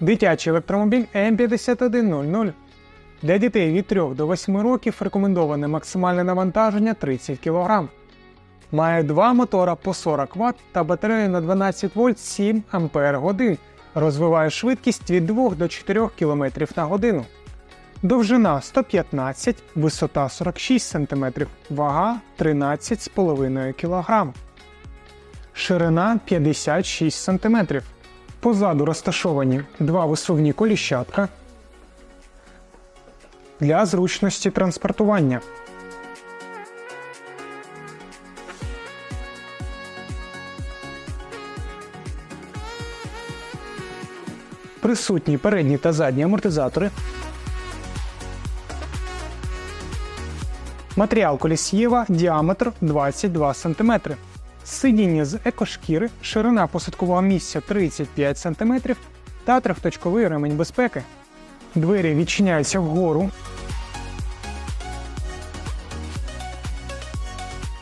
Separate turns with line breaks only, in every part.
Дитячий електромобіль М5100. Для дітей від 3 до 8 років рекомендоване максимальне навантаження 30 кг. Має два мотора по 40 Вт та батарею на 12 вольт 7 Ампер годин. Розвиває швидкість від 2 до 4 км на годину. Довжина 115, висота 46 см, вага 13,5 кг. Ширина 56 см. Позаду розташовані два висувні коліщатка для зручності транспортування. Присутні передні та задні амортизатори. Матеріал колісьєва діаметр 22 см. Сидіння з екошкіри, ширина посадкового місця 35 см та трьохточковий ремень безпеки. Двері відчиняються вгору.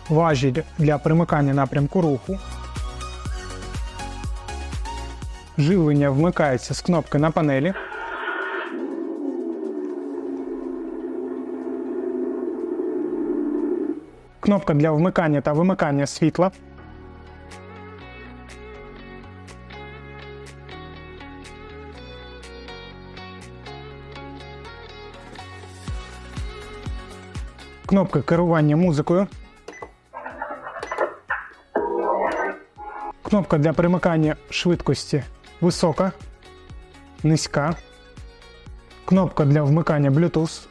Важіль для примикання напрямку руху. Живлення вмикається з кнопки на панелі. Кнопка для вмикання та вимикання світла. Кнопка керування музикою. Кнопка для перемикання швидкості висока, низька. Кнопка для вмикання Bluetooth,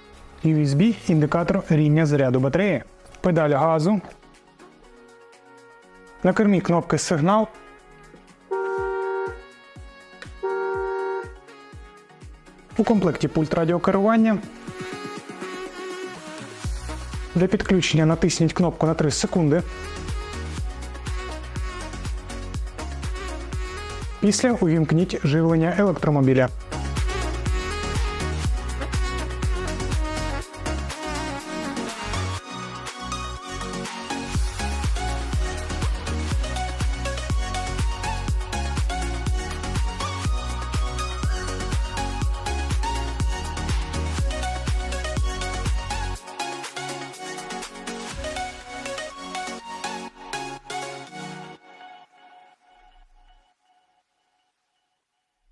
USB, індикатор рівня заряду батареї, педаль газу. На кермі кнопки сигнал. У комплекті пульт радіокерування. Для підключення натисніть кнопку на 3 секунди. Після увімкніть живлення електромобіля.